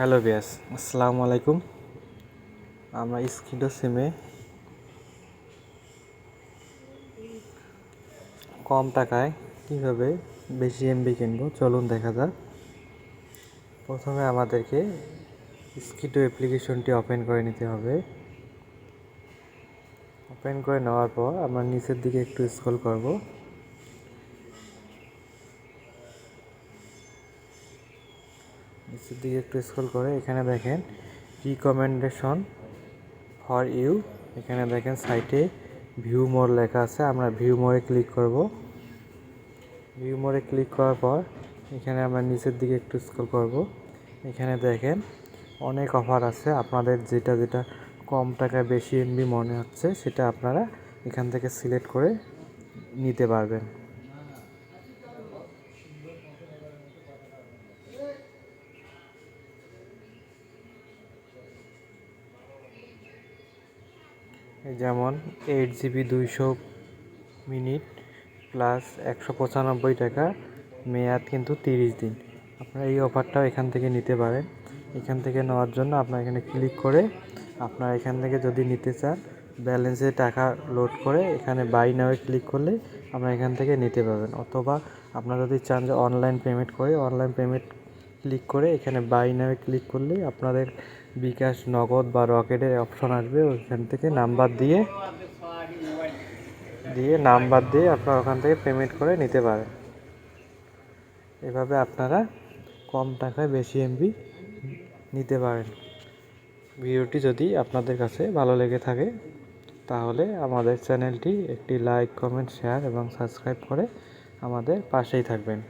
Hello বিয়াস আসসালামু আলাইকুম। আমরা স্কিডো সিমে কম টাকায় কীভাবে বেশি এমবি কিনবো? চলুন দেখা যাক। প্রথমে আমাদেরকে স্কিডো অ্যাপ্লিকেশনটি ওপেন করে নিতে হবে। ওপেন করে নেওয়ার পর আমরা নিচের দিকে একটু স্ক্রল করব। নিচের দিকে একটু স্ক্রল করে, এখানে দেখেন রিকমেন্ডেশন ফর ইউ এখানে দেখেন সাইটে ভিউ মোর লেখা আছে, আমরা ভিউ মোরে ক্লিক করব। ভিউ মোরে ক্লিক করার পর, এখানে আমরা নিচের দিকে একটু স্ক্রল করব। এখানে দেখেন অনেক অফার আছে, আপনাদের যেটা যেটা কম টাকায় বেশি এমবি মনে হচ্ছে, সেটা আপনারা এখান থেকে সিলেক্ট করে নিতে পারবেন। যেমন এইট জিবি দুইশো মিনিট প্লাস একশো পঁচানব্বই টাকা মেয়াদ কিন্তু তিরিশ দিন। আপনারা এই অফারটাও এখান থেকে নিতে পারেন। এখান থেকে নেওয়ার জন্য আপনার এখানে ক্লিক করে আপনার এখান থেকে যদি নিতে চান ব্যালেন্সে টাকা লোড করে এখানে বাই নাও ক্লিক করলে আপনারা এখান থেকে নিতে পারবেন। অথবা আপনারা যদি চান যে অনলাইন পেমেন্ট করে অনলাইন পেমেন্ট ক্লিক করে এখানে বাই নাও ক্লিক করলে আপনাদের বিকাশ নগদ বা রকেটের অপশন আসবে। ওইখান থেকে নাম্বার দিয়ে দিয়ে নাম্বার দিয়ে আপনারা ওখান থেকে পেমেন্ট করে নিতে পারেন। এভাবে আপনারা কম টাকায় বেশি এমবি নিতে পারেন। ভিডিওটি যদি আপনাদের কাছে ভালো লেগে থাকে, তাহলে আমাদের চ্যানেলটি একটি লাইক কমেন্ট শেয়ার এবং সাবস্ক্রাইব করে আমাদের পাশেই থাকবেন।